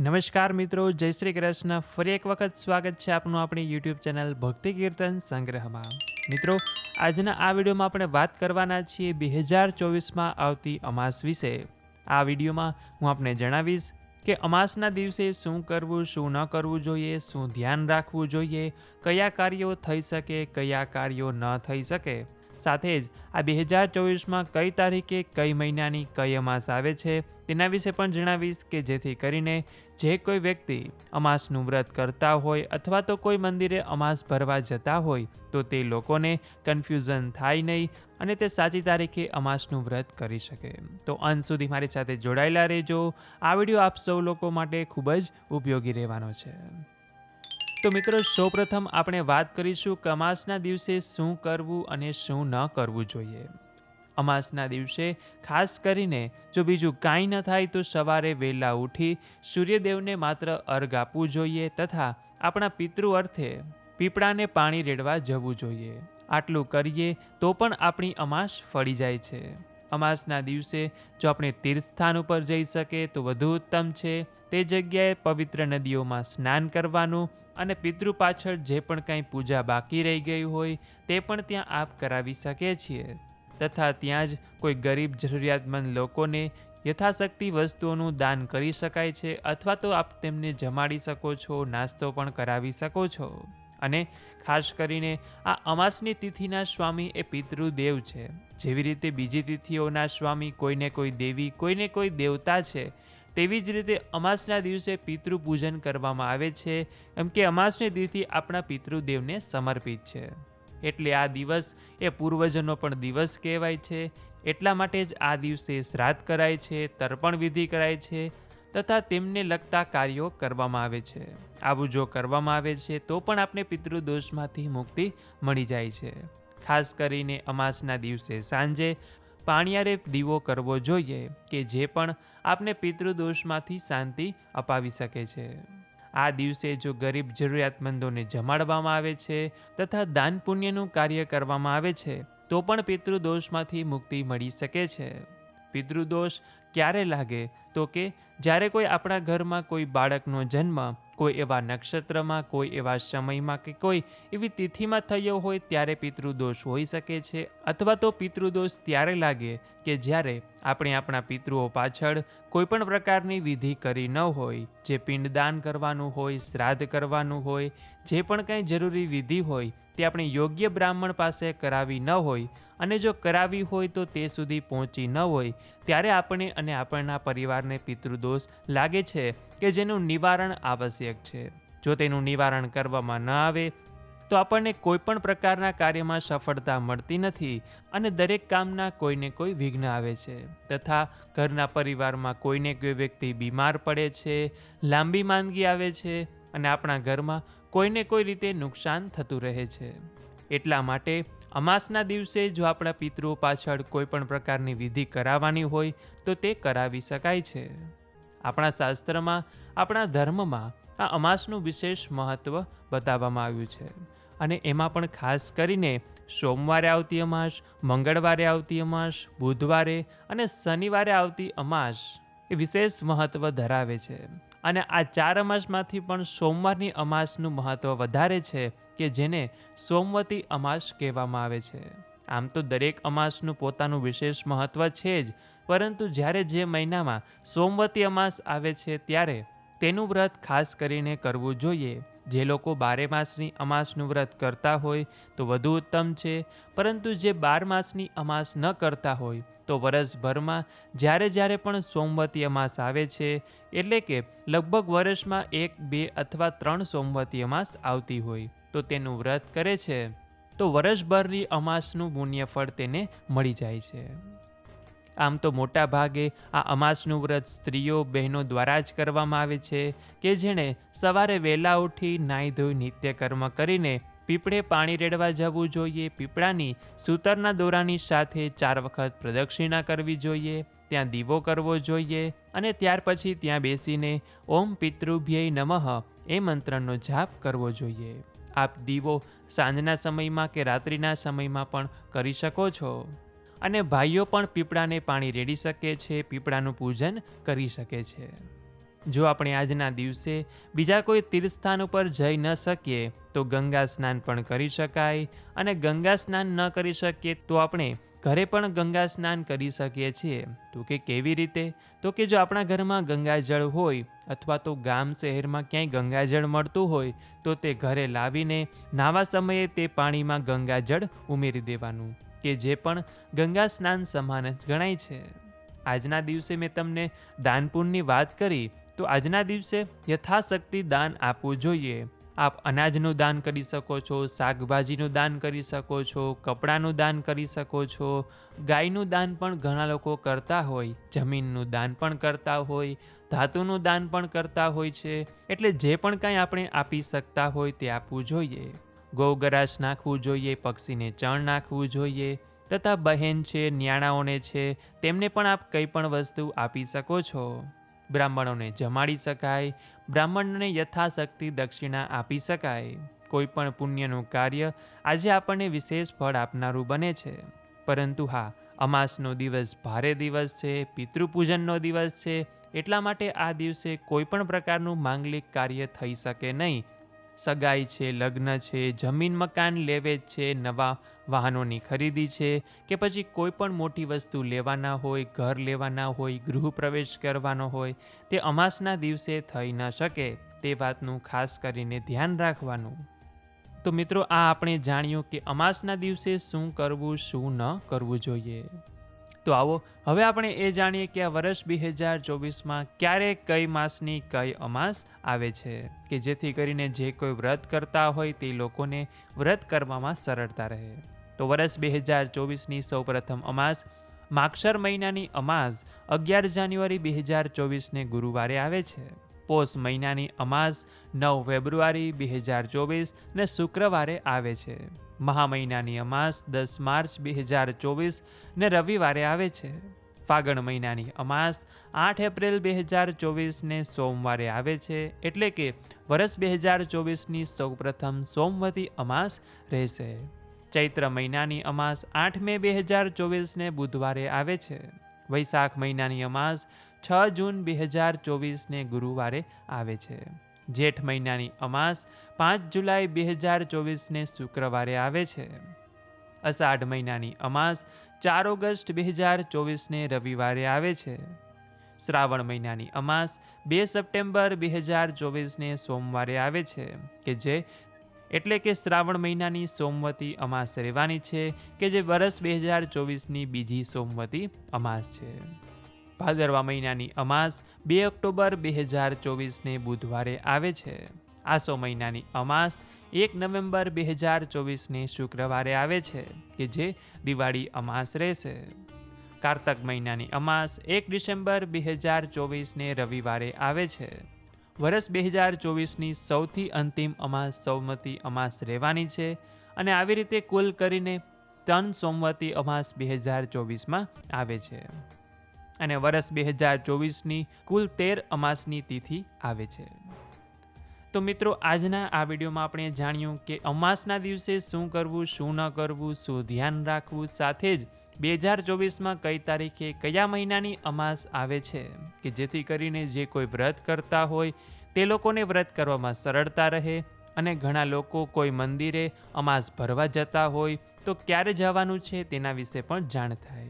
નમસ્કાર મિત્રો, જય શ્રી કૃષ્ણ. ફરી એક વખત સ્વાગત છે આપનું આપણી યુટ્યુબ ચેનલ ભક્તિ કીર્તન સંગ્રહમાં. મિત્રો, આજના આ વિડીયોમાં આપણે વાત કરવાના છીએ બે હજાર ચોવીસમાં આવતી અમાસ વિશે. આ વિડીયોમાં હું આપને જણાવીશ કે અમાસના દિવસે શું કરવું, શું ન કરવું જોઈએ, શું ધ્યાન રાખવું જોઈએ, કયા કાર્યો થઈ શકે, કયા કાર્યો ન થઈ શકે. સાથે જ આ બે હજાર ચોવીસમાં કઈ તારીખે, કઈ મહિનાની કઈ અમાસ આવે છે, તેના વિશે પણ જણાવીશ કે જેથી કરીને જે કોઈ વ્યક્તિ અમાસનું વ્રત કરતા હોય અથવા તો કોઈ મંદિરે અમાસ ભરવા જતા હોય, તો તે લોકોને કન્ફ્યુઝન થાય નહીં અને તે સાચી તારીખે અમાસનું વ્રત કરી શકે. તો અંત સુધી મારી સાથે જોડાયેલા રહેજો. આ વીડિયો આપ સૌ લોકો માટે ખૂબ જ ઉપયોગી રહેવાનો છે. તો મિત્રો, સૌપ્રથમ આપણે વાત કરીશું કે અમાસના દિવસે શું કરવું અને શું ન કરવું જોઈએ. અમાસના દિવસે ખાસ કરીને જો બીજું કાંઈ ન થાય તો સવારે વહેલા ઉઠી સૂર્યદેવને માત્ર અર્ઘ આપવું જોઈએ તથા આપણા પિતૃ અર્થે પીપળાને પાણી રેડવા જવું જોઈએ. આટલું કરીએ તો પણ આપણી અમાસ ફળી જાય છે. અમાસના દિવસે જો આપણે તીર્થસ્થાન ઉપર જઈ શકીએ તો વધુ ઉત્તમ છે. તે જગ્યાએ પવિત્ર નદીઓમાં સ્નાન કરવાનું અને પિતૃ પાછળ જે પણ કાંઈ પૂજા બાકી રહી ગઈ હોય, તે પણ ત્યાં આપ કરાવી શકીએ છીએ. તથા ત્યાં જ કોઈ ગરીબ જરૂરિયાતમંદ લોકોને યથાશક્તિ વસ્તુઓનું દાન કરી શકાય છે અથવા તો આપ તેમને જમાડી શકો છો, નાસ્તો પણ કરાવી શકો છો. અને ખાસ કરીને આ અમાસની તિથિના સ્વામી એ પિતૃદેવ છે. જેવી રીતે બીજી તિથિઓના સ્વામી કોઈને કોઈ દેવી, કોઈને કોઈ દેવતા છે તેવી જ રીતે અમાસના દિવસે પિતૃ પૂજન કરવામાં આવે છે, એમ કે અમાસની દિવસથી આપણા પિતૃદેવને સમર્પિત છે. એટલે આ દિવસ એ પૂર્વજનો પણ દિવસ કહેવાય છે, એટલા માટે જ આ દિવસે શ્રાદ્ધ કરાય છે, તર્પણ વિધિ કરાય છે, તથા તેમને લગતા કાર્યો કરવામાં આવે છે. આવું જો કરવામાં આવે છે, તો પણ આપણે પિતૃદોષમાંથી મુક્તિ મળી જાય છે. ખાસ કરીને અમાસના દિવસે સાંજે પાણિયારે દીવો કરવો જોઈએ કે જે પણ આપને પિતૃદોષમાંથી શાંતિ અપાવી શકે છે. આ દિવસે જો ગરીબ જરૂરિયાતમંદોને જમાડવામાં આવે છે તથા દાન પુણ્યનું કાર્ય કરવામાં આવે છે, તો પણ પિતૃદોષમાંથી મુક્તિ મળી શકે છે. પિતૃદોષ ક્યારે લાગે? તો કે જ્યારે કોઈ આપણા ઘરમાં કોઈ બાળકનો જન્મ, કોઈ એવા નક્ષત્રમાં, કોઈ એવા સમયમાં કે કોઈ એવી તિથિમાં થયો હોય ત્યારે પિતૃદોષ હોઈ શકે છે અથવા તો પિતૃદોષ ત્યારે લાગે કે જ્યારે આપણે આપણા પિતૃઓ પાછળ કોઈ પણ પ્રકારની વિધિ કરી ન હોય, જે પિંડદાન કરવાનું હોય, શ્રાદ્ધ કરવાનું હોય, જે પણ કંઈ જરૂરી વિધિ હોય, તે આપણે યોગ્ય બ્રાહ્મણ પાસે કરાવી ન હોય અને જો કરાવી હોય તો તે સુધી પહોંચી ન હોય ત્યારે આપણે અને આપણના પરિવારને પિતૃદોષ લાગે છે કે જેનું નિવારણ આવશ્યક છે. જો તેનું નિવારણ કરવામાં ન આવે, તો આપણને કોઈ પણ પ્રકારના કાર્યમાં સફળતા મળતી નથી અને દરેક કામના કોઈને કોઈ વિઘ્ન આવે છે. તથા ઘરના પરિવારમાં કોઈને કોઈ વ્યક્તિ બીમાર પડે છે, લાંબી માંદગી આવે છે અને આપણા ઘરમાં કોઈને કોઈ રીતે નુકસાન થતું રહે છે. એટલા માટે અમાસના દિવસે જો આપણા પિતૃઓ પાછળ કોઈ પણ પ્રકારની વિધિ કરાવવાની હોય, તો તે કરાવી શકાય છે. આપણા શાસ્ત્રમાં, આપણા ધર્મમાં આ અમાસનું વિશેષ મહત્ત્વ બતાવવામાં આવ્યું છે. અને એમાં પણ ખાસ કરીને સોમવારે આવતી અમાસ, મંગળવારે આવતી અમાસ, બુધવારે અને શનિવારે આવતી અમાસ એ વિશેષ મહત્ત્વ ધરાવે છે. અને આ ચાર અમાસમાંથી પણ સોમવારની અમાસનું મહત્ત્વ વધારે છે કે જેને સોમવતી અમાસ કહેવામાં આવે છે. આમ તો દરેક અમાસનું પોતાનું વિશેષ મહત્ત્વ છે જ, પરંતુ જ્યારે જે મહિનામાં સોમવતી અમાસ આવે છે ત્યારે તેનું વ્રત ખાસ કરીને કરવું જોઈએ. જે લોકો બારે માસની અમાસનું વ્રત કરતા હોય તો વધુ ઉત્તમ છે, પરંતુ જે બાર માસની અમાસ ન કરતા હોય તો વર્ષભરમાં જ્યારે જ્યારે પણ સોમવતી અમાસ આવે છે, એટલે કે લગભગ વર્ષમાં એક, બે અથવા ત્રણ સોમવતી અમાસ આવતી હોય તો તેનું વ્રત કરે છે, તો વર્ષભરની અમાસનું પુણ્યફળ તેને મળી જાય છે. આમ તો મોટા ભાગે આ અમાસનું વ્રત સ્ત્રીઓ, બહેનો દ્વારા જ કરવામાં આવે છે કે જેણે સવારે વહેલા ઉઠી નાહી ધોઈ નિત્યકર્મ કરીને પીપળે પાણી રેડવા જવું જોઈએ. પીપળાની સૂતરના દોરાની સાથે ચાર વખત પ્રદક્ષિણા કરવી જોઈએ, ત્યાં દીવો કરવો જોઈએ અને ત્યાર પછી ત્યાં બેસીને ઓમ પિતૃભ્યય નમઃ એ મંત્રનો જાપ કરવો જોઈએ. આપ દીવો સાંજના સમયમાં કે રાત્રિના સમયમાં પણ કરી શકો છો? અને ભાઈઓ પણ પીપળાને પાણી રેડી શકે છે, પીપળાનું પૂજન કરી શકે છે. જો આપણે આજના દિવસે બીજા કોઈ તીર્થસ્થાન ઉપર જઈ ન શકીએ, તો ગંગા સ્નાન પણ કરી શકાય અને ગંગા સ્નાન ન કરી શકીએ તો આપણે ઘરે પણ ગંગા સ્નાન કરી શકીએ છીએ. તો કે કેવી રીતે? તો કે જો આપણા ઘરમાં ગંગાજળ હોય અથવા તો ગામ શહેરમાં ક્યાંય ગંગાજળ મળતું હોય, તો તે ઘરે લાવીને નાવા સમયે તે પાણીમાં ગંગાજળ ઉમેરી દેવાનું. કે જે પણ ગંગા સ્નાન સમાન જ ગણાય છે. આજના દિવસે મેં તમને દાનપુણની વાત કરી, તો આજના દિવસે યથાશક્તિ દાન આપવું જોઈએ. આપ અનાજનું દાન કરી શકો છો, શાકભાજીનું દાન કરી શકો છો, કપડાનું દાન કરી શકો છો. ગાયનું દાન પણ ઘણા લોકો કરતા હોય, જમીનનું દાન પણ કરતા હોય, ધાતુનું દાન પણ કરતા હોય છે. એટલે જે પણ કાંઈ આપણે આપી શકતા હોય તે આપવું જોઈએ. ગૌગરાશ નાખવું જોઈએ, પક્ષીને ચણ નાખવું જોઈએ, તથા બહેન છે, ન્યાણાઓને છે, તેમને પણ આપ કંઈ પણ વસ્તુ આપી શકો છો. બ્રાહ્મણોને જમાડી શકાય, બ્રાહ્મણને યથાશક્તિ દક્ષિણા આપી શકાય. કોઈ પણ પુણ્યનું કાર્ય આજે આપણને વિશેષ ફળ આપનારું બને છે. પરંતુ હા, અમાસનો દિવસ ભારે દિવસ છે, પિતૃપૂજનનો દિવસ છે, એટલા માટે આ દિવસે કોઈ પણ પ્રકારનું માંગલિક કાર્ય થઈ શકે નહીં. સગાઈ છે, લગ્ન છે, જમીન મકાન લેવેચ છે, નવા વાહનોની ખરીદી છે કે પછી કોઈ પણ મોટી વસ્તુ લેવાના હોય, ઘર લેવાના હોય, ગૃહ પ્રવેશ કરવાનો હોય, તે અમાસના દિવસે થઈ ન શકે તે વાતનું ખાસ કરીને ધ્યાન રાખવાનું. તો મિત્રો, આ આપણે જાણ્યું કે અમાસના દિવસે શું કરવું, શું ન કરવું જોઈએ. તો આવો, હવે આપણે એ જાણીએ કે આ વર્ષ બે હજાર ચોવીસમાં ક્યારે કઈ માસની કઈ અમાસ આવે છે, કે જેથી કરીને જે કોઈ વ્રત કરતા હોય તે લોકોને વ્રત કરવામાં સરળતા રહે. તો વર્ષ બે હજાર ચોવીસની સૌપ્રથમ અમાસ, માક્ષર મહિનાની અમાસ અગિયાર જાન્યુઆરી બે હજાર ચોવીસને ગુરુવારે આવે છે. પોષ મહિનાની અમાસ નવ ફેબ્રુઆરી બે હજાર ચોવીસ ને શુક્રવારે આવે છે. મહા મહિનાની અમાસ દસ માર્ચ બે હજાર ચોવીસ ને રવિવારે આવે છે. ફાગણ મહિનાની અમાસ આઠ એપ્રિલ બે હજાર ચોવીસને સોમવારે આવે છે. એટલે કે વર્ષ બે હજાર ચોવીસની સૌપ્રથમ સોમવતી અમાસ રહેશે. ચૈત્ર મહિનાની અમાસ આઠ મે બે હજાર ચોવીસને બુધવારે આવે છે. વૈશાખ મહિનાની અમાસ છ જૂન બે હજાર ચોવીસને ગુરુવારે આવે છે. જેઠ મહિનાની અમાસ પાંચ જુલાઈ બે હજાર ચોવીસને શુક્રવારે આવે છે. અષાઢ મહિનાની અમાસ ચાર ઓગસ્ટ બે હજાર ચોવીસને રવિવારે આવે છે. શ્રાવણ મહિનાની અમાસ બે સપ્ટેમ્બર બે હજાર ચોવીસને સોમવારે આવે છે. કે જે એટલે કે શ્રાવણ મહિનાની સોમવતી અમાસ રહેવાની છે, કે જે વર્ષ બે હજાર ચોવીસની બીજી સોમવતી અમાસ છે. ભાદરવા મહિનાની અમાસ બે ઓક્ટોબર બે હજાર ચોવીસને બુધવારે આવે છે. આસો મહિનાની અમાસ એક નવેમ્બર બે હજાર ચોવીસને શુક્રવારે આવે છે, કે જે દિવાળી અમાસ રહેશે. કારતક મહિનાની અમાસ એક ડિસેમ્બર બે હજાર ચોવીસને રવિવારે આવે છે. વર્ષ બે હજાર ચોવીસની સૌથી અંતિમ અમાસ સૌમતી અમાસ રહેવાની છે અને આવી રીતે કુલ કરીને ત્રણ સોમવતી અમાસ બે હજાર ચોવીસમાં આવે છે. અને વર્ષ બે હજાર ચોવીસની કુલ તેર અમાસની તિથિ આવે છે. તો મિત્રો, આજના આ વિડીયોમાં આપણે જાણ્યું કે અમાસના દિવસે શું કરવું, શું ન કરવું, શું ધ્યાન રાખવું, સાથે જ બે હજાર ચોવીસમાં કઈ તારીખે કયા મહિનાની અમાસ આવે છે, કે જેથી કરીને જે કોઈ વ્રત કરતા હોય તે લોકોને વ્રત કરવામાં સરળતા રહે અને ઘણા લોકો કોઈ મંદિરે અમાસ ભરવા જતા હોય તો ક્યારે જવાનું છે તેના વિશે પણ જાણ થાય.